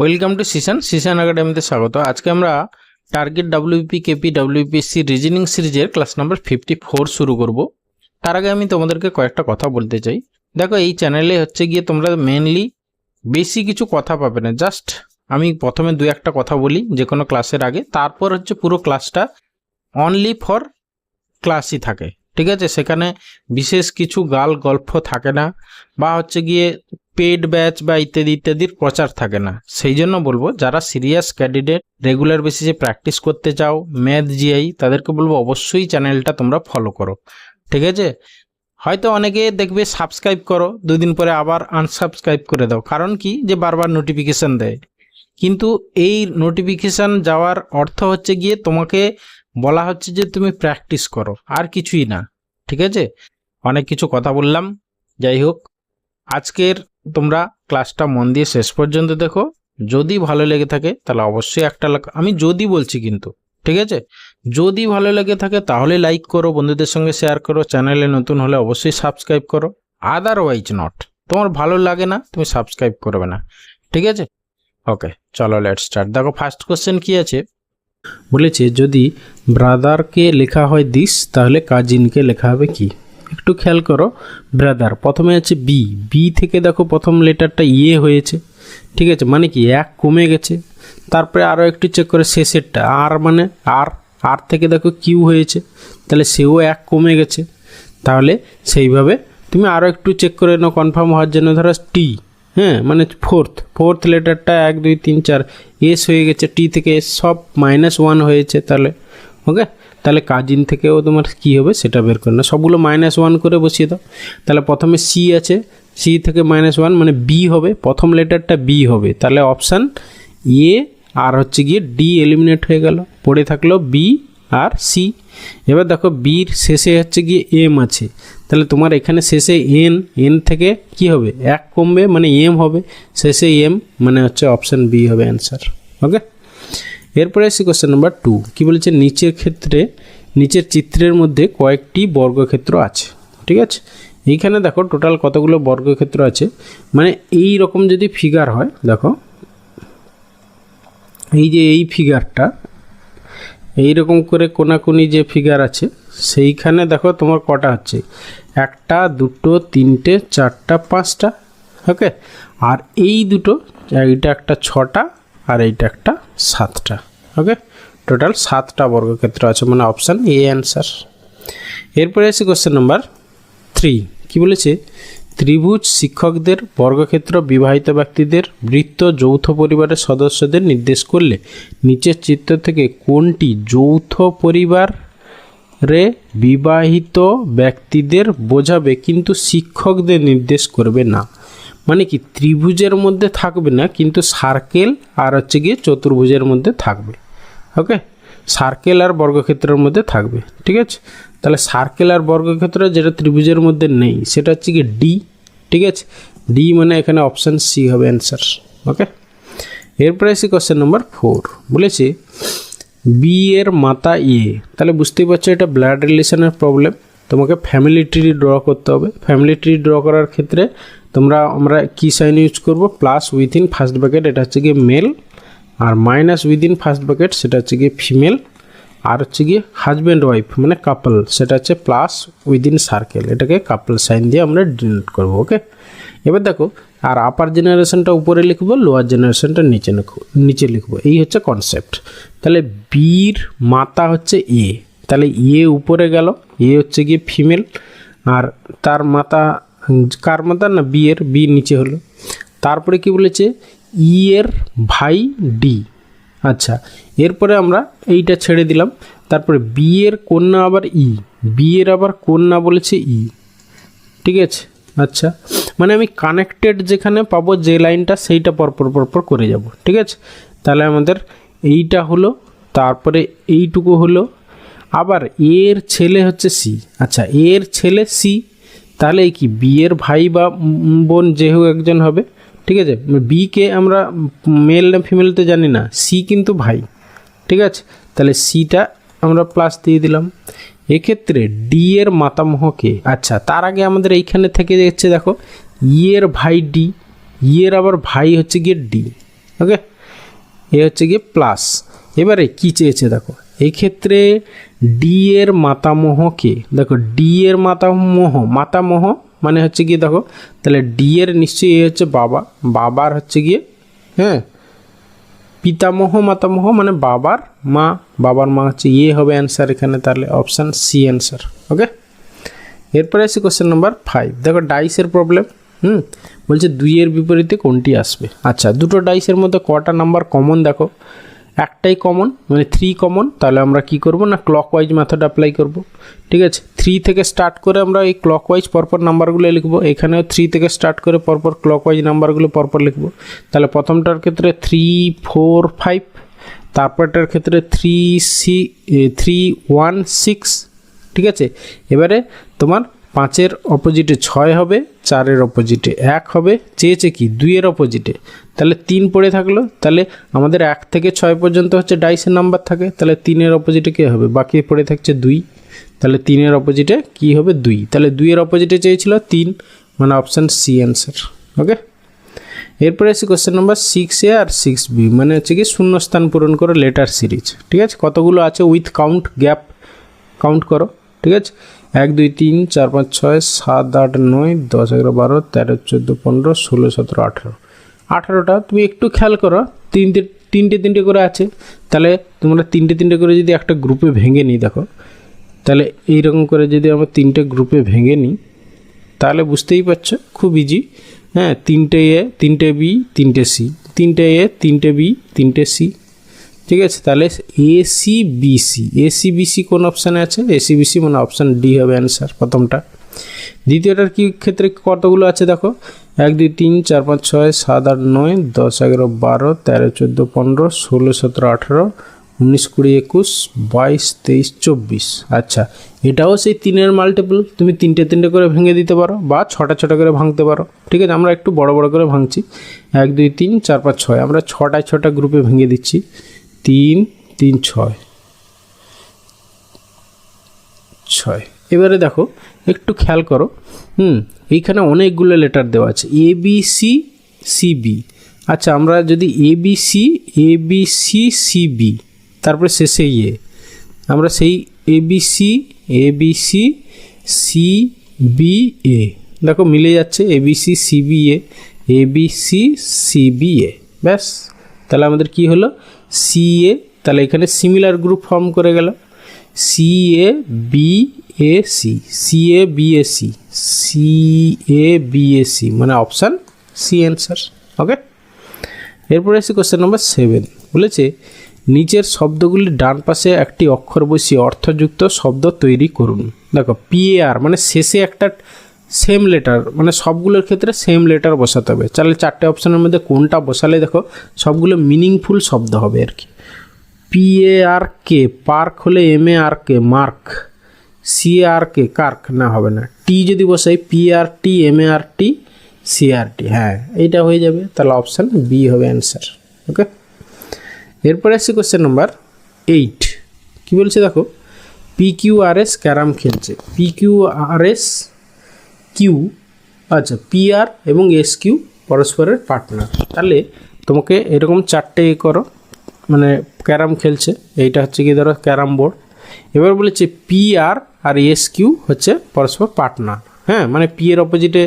Welcome to সিশন সিশন একাডেমিতে স্বাগত। আজকে আমরা target WP KP WPSC reasoning সিরিজের ক্লাস নাম্বার ফিফটি ফোর শুরু করব। তার আগে আমি তোমাদেরকে কয়েকটা কথা বলতে চাই। দেখো, এই চ্যানেলে হচ্ছে গিয়ে তোমরা মেনলি বেশি কিছু কথা পাবে না। জাস্ট আমি প্রথমে দু একটা কথা বলি যে কোনো ক্লাসের আগে। তারপর হচ্ছে পুরো ক্লাসটা অনলি ফর ক্লাসই থাকে। ঠিক আছে? সেখানে বিশেষ কিছু গাল গল্প থাকে না বা হচ্ছে গিয়ে পেড ব্যাচ বা ইত্যাদি, ইত্যাদির প্রচার থাকে না। সেই জন্য বলব, যারা সিরিয়াস ক্যান্ডিডেট রেগুলার বেসিসে প্র্যাকটিস করতে চাও ম্যাথ জিআই তাদেরকে বলব অবশ্যই চ্যানেলটা তোমরা ফলো করো। ঠিক আছে? হয়তো অনেকে দেখবে সাবস্ক্রাইব করো, দুদিন পরে আবার আনসাবস্ক্রাইব করে দাও। কারণ কি? যে বারবার নোটিফিকেশান দেয়। কিন্তু এই নোটিফিকেশান যাওয়ার অর্থ হচ্ছে গিয়ে তোমাকে বলা হচ্ছে যে তুমি প্র্যাকটিস করো, আর কিছুই না, ঠিক আছে? অনেক কিছু কথা বললাম, যাই হোক। আজকের তোমরা ক্লাসটা মন দিয়ে শেষ পর্যন্ত দেখো। যদি ভালো লেগে থাকে, তাহলে অবশ্যই একটা আমি যদি বলছি কিন্তু, ঠিক আছে? যদি ভালো লেগে থাকে, তাহলে লাইক করো, বন্ধুদের সঙ্গে শেয়ার করো চ্যানেলে নতুন হলে অবশ্যই সাবস্ক্রাইব করো। আদারওয়াইজ নট তোমার ভালো লাগে না, তুমি সাবস্ক্রাইব করবে না, ঠিক আছে? ওকে চলো লেট স্টার্ট দেখো ফার্স্ট কোশ্চেন কি আছে? বলেছে, যদি ব্রাদারকে লেখা হয় দিস, তাহলে কাজিনকে লেখা হবে কি? একটু খেয়াল করো, ব্রাদার, প্রথমে আছে বি। বি থেকে দেখো প্রথম লেটারটা ইয়ে হয়েছে, ঠিক আছে? মানে কি, এক কমে গেছে। তারপরে আরও একটু চেক করে শেষেরটা, আর মানে আর আর থেকে দেখো কিউ হয়েছে, তাহলে সেও এক কমে গেছে। তাহলে সেইভাবে তুমি আরও একটু চেক করে নাও কনফার্ম হওয়ার জন্য ধরো টি হ্যাঁ মানে ফোর্থ ফোর্থ লেটারটা এক, দুই, তিন, চার এস হয়ে গেছে টি থেকে এস সব মাইনাস ওয়ান হয়েছে তাহলে ওকে তাহলে কাজিন থেকেও তোমার কী হবে সেটা বের করে না। সবগুলো মাইনাস ওয়ান করে বসিয়ে দাও। তাহলে প্রথমে সি আছে সি থেকে মাইনাস ওয়ান মানে বি হবে, প্রথম লেটারটা বি হবে। তাহলে অপশান এ আর হচ্ছে গিয়ে ডি এলিমিনেট হয়ে গেল। পড়ে থাকল বি আর সি এবার দেখো বির শেষে হচ্ছে গিয়ে এম আছে। তাহলে তোমার এখানে শেষে এন এন থেকে কি হবে? এক কমবে মানে এম হবে। শেষে এম মানে হচ্ছে অপশান বি হবে অ্যান্সার, ওকে? এরপরে আসি কোশ্চেন নাম্বার টু কী বলেছে? নিচের ক্ষেত্রে, নিচের চিত্রের মধ্যে কয়েকটি বর্গক্ষেত্র আছে, ঠিক আছে? এইখানে দেখো টোটাল কতগুলো বর্গক্ষেত্র আছে? মানে এই রকম যদি ফিগার হয়, দেখো, এই যে এই ফিগারটা এই রকম করে কোনাকুনি যে ফিগার আছে, সেইখানে দেখো তোমার কটা হচ্ছে একটা, দুটো, তিনটে, চারটা, পাঁচটা ওকে আর এই দুটো, এইটা একটা ছটা আর এইটা একটা সাতটা ওকে টোটাল সাতটা বর্গক্ষেত্র আছে মানে অপশান এ অ্যান্সার এরপরে আছে কোশ্চেন নাম্বার থ্রি কি বলেছে? ত্রিভুজ শিক্ষকদের, বর্গক্ষেত্র বিবাহিত ব্যক্তিদের, বৃত্ত যৌথ পরিবারের সদস্যদের নির্দেশ করলে নিচের চিত্র থেকে কোনটি যৌথ পরিবার রে বিবাহিত ব্যক্তিদের বোঝাবে কিন্তু শিক্ষকদের নির্দেশ করবে না? মানে কি ত্রিভুজের মধ্যে থাকবে না, কিন্তু সার্কেল আর হচ্ছে গিয়ে চতুর্ভুজের মধ্যে থাকবে। ওকে সার্কেল আর বর্গক্ষেত্রের মধ্যে থাকবে। ঠিক আছে? তাহলে সার্কেল আর বর্গক্ষেত্র যেটা ত্রিভুজের মধ্যে নেই, সেটা হচ্ছে কি ডি ঠিক আছে? ডি মানে এখানে অপশান সি হবে অ্যান্সার ওকে এরপরে আসি কোশ্চেন নম্বর ফোর বলেছি বি এর মাতা এ তাহলে বুঝতেই পারছ এটা ব্লাড রিলেশনের প্রবলেম তোমাকে ফ্যামিলি ট্রি ড্র করতে হবে। ফ্যামিলি ট্রি ড্র করার ক্ষেত্রে তোমরা, আমরা কি সাইন ইউজ করব? প্লাস উইথিন ফার্স্ট ব্যাকেট এটা হচ্ছে গিয়ে মেল আর মাইনাস উইদিন ফার্স্ট ব্যাকেট সেটা হচ্ছে গিয়ে ফিমেল আর হচ্ছে গিয়ে হাজব্যান্ড ওয়াইফ মানে কাপল সেটা হচ্ছে প্লাস উইদিন সার্কেল এটাকে কাপল সাইন দিয়ে আমরা ডিনোট করব ওকে এবার দেখো, আর আপার জেনারেশনটা উপরে লিখব লোয়ার জেনারেশনটা নিচে লিখব নিচে লিখব, এই হচ্ছে কনসেপ্ট তাহলে বীর মাতা হচ্ছে এ তাহলে এ উপরে গেল এ হচ্ছে গিয়ে ফিমেল আর তার মাতা কার মাতা না বিয়ের বি নিচে হলো। তারপরে কি বলেছে? ই এর ভাই ডি আচ্ছা এরপরে আমরা এইটা ছেড়ে দিলাম। তারপরে বি এর কন্যা আবার ই, বি এর আবার কন্যা বলেছে ই। ঠিক আছে? আচ্ছা মানে আমি কানেক্টেড যেখানে পাবো যে লাইনটা সেইটা পরপর পরপর করে যাব। ঠিক আছে? তাহলে আমাদের এইটা হলো, তারপরে এইটুকু হলো। আবার এর ছেলে হচ্ছে সি। আচ্ছা এর ছেলে সি। তাহলে কি বিয়ের ভাই বা বোন যে হোক একজন হবে। ঠিক আছে? বি কে আমরা মেল না ফিমেল তো জানি না সি কিন্তু ভাই। ঠিক আছে? তাহলে সিটা আমরা প্লাস দিয়ে দিলাম। এক্ষেত্রে ডি এর মাতামহকে আচ্ছা তার আগে আমাদের এইখানে থেকে যাচ্ছে দেখো ই এর ভাই ডি ই এর আবার ভাই হচ্ছে গিয়ে ডি ওকে এ হচ্ছে গিয়ে প্লাস এবারে কি চেয়েছে দেখো? এই ক্ষেত্রে ডি এর মাতামহ কে? দেখো ডি এর মাতামহ মাতামহ মানে হচ্ছে গিয়ে দেখো, তাহলে ডি এর নিশ্চয়ই এ হচ্ছে বাবা, বাবার হচ্ছে গিয়ে হ্যাঁ? পিতামহ, মাতামহ মানে বাবার মা বাবার মা হচ্ছে ইয়ে হবে অ্যান্সার এখানে, তাহলে অপশান সি অ্যান্সার ওকে এরপরে আসি কোশ্চেন নাম্বার ফাইভ দেখো ডাইসের প্রবলেম হুম? বলছে দুইয়ের বিপরীতে কোনটি আসবে? আচ্ছা দুটো ডাইসের মধ্যে কটা নাম্বার কমন দেখো? একটাই কমন মানে থ্রি কমন তাহলে আমরা কি করব না ক্লকওয়াইজ মেথড অ্যাপ্লাই করব? ঠিক আছে? থ্রি থেকে স্টার্ট করে আমরা এই ক্লকওয়াইজ পরপর নাম্বারগুলো লিখব। এখানেও থ্রি থেকে স্টার্ট করে পরপর ক্লকওয়াইজ নাম্বারগুলো পরপর লিখব। তাহলে প্রথমটার ক্ষেত্রে থ্রি ফোর ফাইভ তারপরটার ক্ষেত্রে three C three one six ঠিক আছে? এবারে তোমার পাঁচের অপোজিটে ছয় হবে, চারের অপোজিটে এক হবে, চেয়েছে কি? দুইয়ের অপোজিটে তাহলে তিন পড়ে থাকল, তাহলে আমাদের এক থেকে ছয় পর্যন্ত হচ্ছে ডাইসের নাম্বার থাকে, তাহলে তিনের অপোজিটে কে হবে? বাকি পড়ে থাকছে দুই। তাহলে তিনের অপোজিটে কি হবে? দুই। তাহলে দুইয়ের অপোজিটে চেয়েছিল তিন মানে অপশান সি অ্যান্সার ওকে এরপরে আসি question number six A R six B মানে হচ্ছে কি শূন্যস্থান পূরণ করো লেটার সিরিজ ঠিক আছে? কতগুলো আছে উইথ কাউন্ট গ্যাপ কাউন্ট করো, ঠিক আছে? এক, দুই, তিন, চার, পাঁচ, ছয়, সাত, আট, নয়, দশ, এগারো, বারো, তেরো, চোদ্দ, পনেরো, ষোলো, সতেরো, আঠেরো। আঠারোটা তুমি একটু খেয়াল করো, তিনটে তিনটে তিনটে করে আছে। তাহলে তোমরা তিনটে তিনটে করে যদি একটা গ্রুপে ভেঙে নিই, দেখো। তাহলে এইরকম করে যদি আমরা তিনটে গ্রুপে ভেঙে নিই, তাহলে বুঝতেই পারছ, খুব ইজি হ্যাঁ তিনটে এ, তিনটে বি, তিনটে সি, তিনটে এ, তিনটে বি, তিনটে সি ঠিক আছে, তাহলে এসি বিসি এসি বিসি কোন অপশানে আছে? এসি বিসি মানে অপশান ডি হবে অ্যান্সার প্রথমটা। দ্বিতীয়টার কি ক্ষেত্রে কতগুলো আছে দেখো? এক, দুই, তিন, চার, পাঁচ, ছয়, সাত, আট, নয়, দশ, এগারো, বারো, তেরো, চোদ্দ, পনেরো, ষোলো, সতেরো, আঠেরো, উনিশ, কুড়ি, একুশ, বাইশ, তেইশ, চব্বিশ। আচ্ছা এটাও সেই তিনের মাল্টিপল তুমি তিনটে তিনটে করে ভেঙে দিতে পারো বা ছটা ছটা করে ভাঙতে পারো। ঠিক আছে, আমরা একটু বড় বড় করে ভাঙছি। এক, দুই, তিন, চার, পাঁচ, ছয়, আমরা ছটা ছটা গ্রুপে ভেঙে দিচ্ছি। তিন তিন, ছয়। ছয়। এবারে দেখো, একটু খেয়াল করো। হুম, এইখানে অনেকগুলো লেটার দেওয়া আছে। A B C C B আচ্ছা আমরা যদি A B C A B C C B তারপরে শেষে ইয়ে আমরা সেই A B C A B C C B A দেখো, মিলে যাচ্ছে A B C C A B C C A ব্যাস। তাহলে আমাদের কি হলো? সি এ তাহলে এখানে সিমিলার গ্রুপ ফর্ম করে গেল। C A B A C C A B A C C A B A C মানে অপশান সি অ্যান্সার ওকে এরপরে এসে কোশ্চেন নম্বর সেভেন বলেছে, নিচের শব্দগুলির ডান পাশে একটি অক্ষর বসিয়ে অর্থযুক্ত শব্দ তৈরি করুন। দেখো পিএআর মানে শেষে একটা সেম লেটার মানে সবগুলোর ক্ষেত্রে সেম লেটার বসাতে হবে। তাহলে চারটে অপশানের মধ্যে কোনটা বসালে দেখো, সবগুলো মিনিংফুল শব্দ হবে আর কি। P A R K park হলে M A R K mark C R K cark, না হবে না। টি যদি বসাই P R T M A R T C R T হ্যাঁ এইটা হয়ে যাবে। তাহলে অপশান বি হবে অ্যান্সার ওকে এরপরে আসছি কোশ্চেন নাম্বার এইট কী বলছে দেখো? P Q R S carrom খেলছে। P Q R S Q আচ্ছা পি আর এবং এস কিউ পরস্পরের পার্টনার তাহলে তোমাকে এরকম চারটে এ করো মানে ক্যারাম খেলছে, এইটা হচ্ছে কি ধরো ক্যারাম বোর্ড। এবার বলেছে পি আর আর এস কিউ হচ্ছে পরস্পর পার্টনার হ্যাঁ মানে পি এর অপোজিটে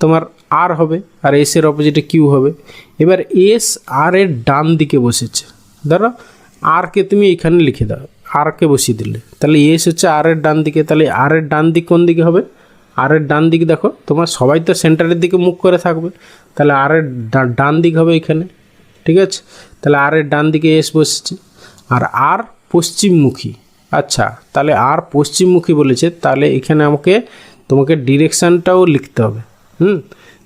তোমার আর হবে আর এস এর অপোজিটে কিউ হবে। এবার এস আর এর ডান দিকে বসেছে। ধরো আরকে তুমি এখানে লিখে দাও আরকে বসিয়ে দিলে। তাহলে এস হচ্ছে আর এর ডান দিকে, তাহলে আর এর ডান দিক কোন দিকে হবে? আর এর ডান দিক দেখো, তোমার সবাই তো সেন্টারের দিকে মুখ করে থাকবে। তাহলে আর এর ডান দিক হবে এখানে, ঠিক আছে? তাহলে আর এর ডান দিকে এস বসেছে। আর আর পশ্চিমমুখী আচ্ছা তাহলে আর পশ্চিমমুখী বলেছে, তাহলে এখানে আমাকে, তোমাকে ডিরেকশানটাও লিখতে হবে, হুম?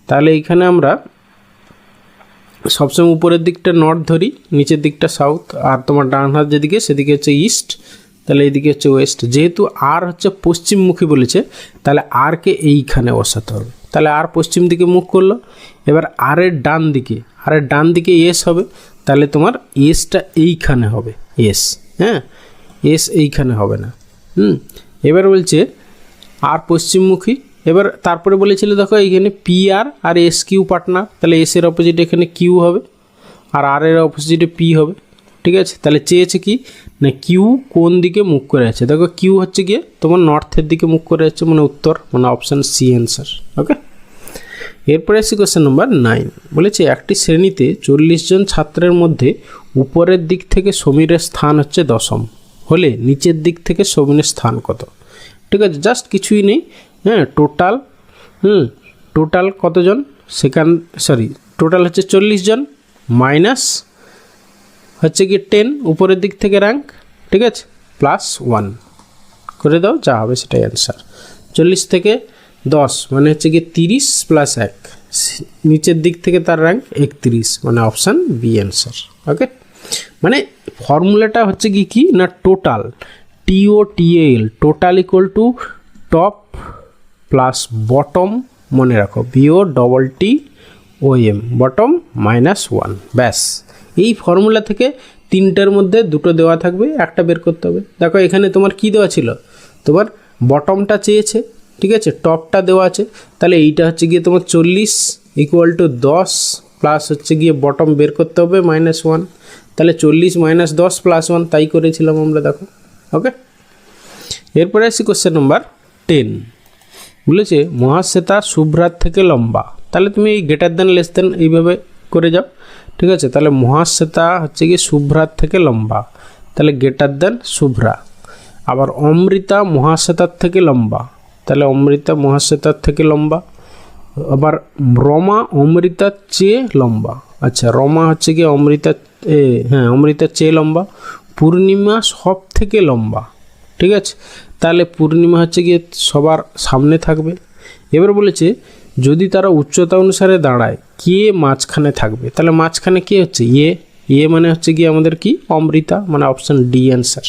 তাহলে এখানে আমরা সবসময় উপরের দিকটা নর্থ ধরি, নিচের দিকটা সাউথ আর তোমার ডান হাত যেদিকে, সেদিকে হচ্ছে ইস্ট তাহলে এইদিকে হচ্ছে ওয়েস্ট যেহেতু আর হচ্ছে পশ্চিমমুখী বলেছে, তাহলে আরকে এইখানে বসাতে হবে। তাহলে আর পশ্চিম দিকে মুখ করল, এবার আরের ডান দিকে আরের ডান দিকে এস হবে, তাহলে তোমার এসটা এইখানে হবে এস হ্যাঁ? এস এইখানে হবে না, হুম? এবার বলছে আর পশ্চিমমুখী, এবার তারপরে বলেছিল দেখো এইখানে পি আর আর এস কিউ পার্টনার তাহলে এস এর অপোজিট এখানে কিউ হবে, আর আর এর অপোজিটে পি হবে। ঠিক আছে? তাহলে চেয়েছে কি? না কিউ কোন দিকে মুখ করে আছে? দেখো কিউ হচ্ছে গিয়ে তোমার নর্থের দিকে মুখ করে আছে মানে উত্তর মানে অপশান সি অ্যান্সার ওকে এরপরে আসছি কোয়েশ্চেন নাম্বার নাইন বলেছে, একটি শ্রেণীতে চল্লিশ জন ছাত্রের মধ্যে উপরের দিক থেকে সমীরের স্থান হচ্ছে দশম। হলে নিচের দিক থেকে সমীরের স্থান কত? ঠিক আছে জাস্ট কিছুই নেই। হ্যাঁ টোটাল হুম টোটাল কতজন? সেখান সরি টোটাল হচ্ছে চল্লিশ জন মাইনাস হচ্ছে কি টেন উপরের দিক থেকে র্যাঙ্ক ঠিক আছে? প্লাস ওয়ান করে দাও, যা হবে সেটাই অ্যান্সার চল্লিশ থেকে দশ মানে হচ্ছে কি তিরিশ প্লাস এক। নিচের দিক থেকে তার র্যাঙ্ক একত্রিশ মানে অপশান বি অ্যান্সার ওকে মানে ফর্মুলাটা হচ্ছে কি কি? না total TO TL total equal to top plus bottom মনে রাখো BO double T O M bottom minus one ব্যাস। এই ফর্মুলা থেকে তিনটার মধ্যে দুটো দেওয়া থাকবে, একটা বের করতে হবে। দেখো, এখানে তোমার কি দেওয়া ছিল? তোমার বটমটা চেয়েছে, ঠিক আছে? টপটা দেওয়া আছে। তাহলে এইটা হচ্ছে গিয়ে তোমার চল্লিশ ইকুয়াল টু দশ প্লাস হচ্ছে গিয়ে বটম বের করতে হবে মাইনাস ওয়ান তাহলে চল্লিশ মাইনাস দশ প্লাস ওয়ান তাই করেছিলাম আমরা, দেখো। ওকে এরপরে আসি কোশ্চেন নাম্বার টেন বলেছে, মহাশ্বেতা শুভ্রাত থেকে লম্বা। তাহলে তুমি এই গ্রেটার দেন লেস দেন এইভাবে করে যাও। ঠিক আছে? তাহলে মহাশ্বেতা হচ্ছে কি শুভ্রার থেকে লম্বা। তাহলে গেটার দেন শুভ্রা। আবার অমৃতা মহাশ্বেতার থেকে লম্বা। তাহলে অমৃতা মহাশ্বেতার থেকে লম্বা। আবার রমা অমৃতার চেয়ে লম্বা। আচ্ছা রমা হচ্ছে কি অমৃতা এ হ্যাঁ অমৃতার চেয়ে লম্বা। পূর্ণিমা সব থেকে লম্বা। ঠিক আছে? তাহলে পূর্ণিমা হচ্ছে গিয়ে সবার সামনে থাকবে। এবার বলেছে যদি তারা উচ্চতা অনুসারে দাঁড়ায়, কে মাঝখানে থাকবে? তাহলে মাঝখানে কে হচ্ছে? ইয়ে ইয়ে মানে হচ্ছে গিয়ে আমাদের কি? অমৃতা মানে অপশান ডি অ্যান্সার